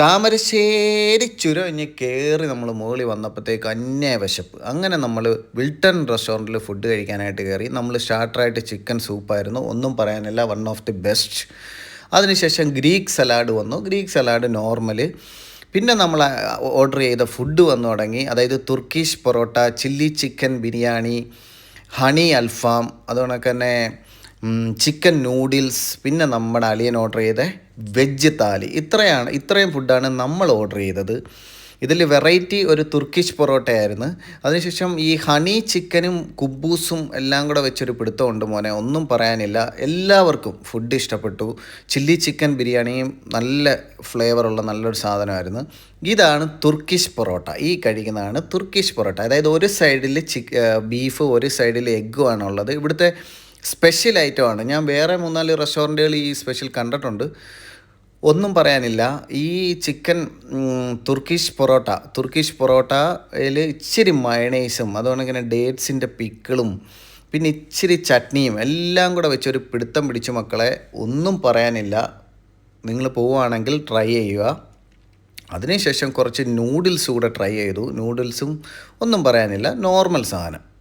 താമരശ്ശേരി ചുരം ഇനി കയറി നമ്മൾ മുകളിൽ വന്നപ്പോഴത്തേക്ക് അന്യായ വിശപ്പ് അങ്ങനെ നമ്മൾ വിൽട്ടൺ റെസ്റ്റോറന്റിൽ ഫുഡ് കഴിക്കാനായിട്ട് കയറി. നമ്മൾ സ്റ്റാർട്ടറായിട്ട് ചിക്കൻ സൂപ്പായിരുന്നു ഒന്നും പറയാനില്ല. വൺ ഓഫ് ദി ബെസ്റ്റ് അതിനുശേഷം ഗ്രീക്ക് സലാഡ് വന്നു. ഗ്രീക്ക് സലാഡ് നോർമൽ പിന്നെ നമ്മൾ ഓർഡർ ചെയ്ത ഫുഡ് വന്നു തുടങ്ങി. അതായത് Turkish parotta chilli chicken biryani honey അൽഫാം അതുകൊണ്ടൊക്കെ തന്നെ ചിക്കൻ നൂഡിൽസ് പിന്നെ നമ്മുടെ അളിയൻ ഓർഡർ ചെയ്ത വെജ് താലി ഇത്രയാണ് ഇത്രയും ഫുഡാണ് നമ്മൾ ഓർഡർ ചെയ്തത്. ഇതിൽ വെറൈറ്റി ഒരു തുർക്കിഷ് പൊറോട്ടയായിരുന്നു അതിനുശേഷം ഈ ഹണി ചിക്കനും കുബൂസും എല്ലാം കൂടെ വെച്ചൊരു പിടുത്തമുണ്ട് മോനെ. ഒന്നും പറയാനില്ല. എല്ലാവർക്കും ഫുഡ് ഇഷ്ടപ്പെട്ടു. ചില്ലി ചിക്കൻ ബിരിയാണിയും നല്ല ഫ്ലേവറുള്ള നല്ലൊരു സാധനമായിരുന്നു. ഇതാണ് തുർക്കിഷ് പൊറോട്ട. ഈ കഴിക്കുന്നതാണ് തുർക്കിഷ് പൊറോട്ട. അതായത് ഒരു സൈഡിൽ ബീഫ് ഒരു സൈഡിൽ എഗ്ഗുമാണുള്ളത് ഇവിടുത്തെ സ്പെഷ്യൽ ഐറ്റമാണ് ഞാൻ വേറെ മൂന്നാൽ റെസ്റ്റോറന്റുകൾ ഈ സ്പെഷ്യൽ കണ്ടിട്ടുണ്ട്. ഒന്നും പറയാനില്ല. ഈ ചിക്കൻ തുർക്കിഷ് പൊറോട്ട തുർക്കിഷ് പൊറോട്ടയിൽ ഇച്ചിരി മയണൈസും അതുകൊണ്ട് ഇങ്ങനെ ഡേറ്റ്സിന്റെ പിക്കിളും പിന്നെ ഇച്ചിരി ചട്നിയും എല്ലാം കൂടെ വെച്ചൊരു പിടുത്തം പിടിച്ചു മക്കളെ ഒന്നും പറയാനില്ല. നിങ്ങൾ പോവുകയാണെങ്കിൽ ട്രൈ ചെയ്യുക. അതിനുശേഷം കുറച്ച് നൂഡിൽസ് കൂടെ ട്രൈ ചെയ്തു. നൂഡിൽസും ഒന്നും പറയാനില്ല. നോർമൽ സാധനം.